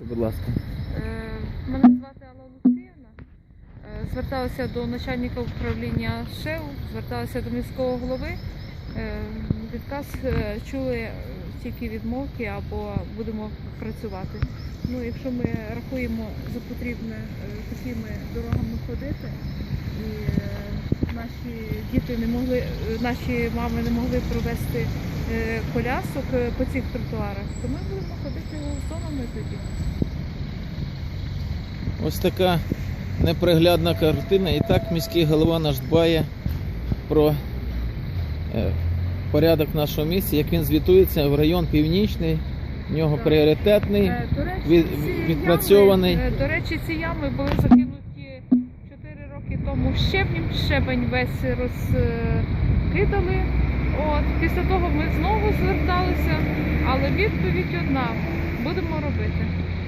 Будь ласка. Е, Мене звати Алла Олексіївна. Е, Зверталася до начальника управління ШЕУ, зверталася до міського голови. Е, Відказ чули тільки відмовки або будемо працювати. Ну, якщо ми рахуємо за потрібне такими дорогами ходити, і наші діти не могли, наші мами не могли провести колясок по цих тротуарах, то ми будемо ходити. Ось така неприглядна картина. І так міський голова наш дбає про е, порядок в нашому місті, як він звітується в район північний, в нього пріоритетний. Е, До речі, від- відпрацьований. ями, е, до речі, ці ями були закинуті 4 роки тому щебнем. Щебень весь розкидали. От після того ми знову зверталися, але відповідь одна: Alberta.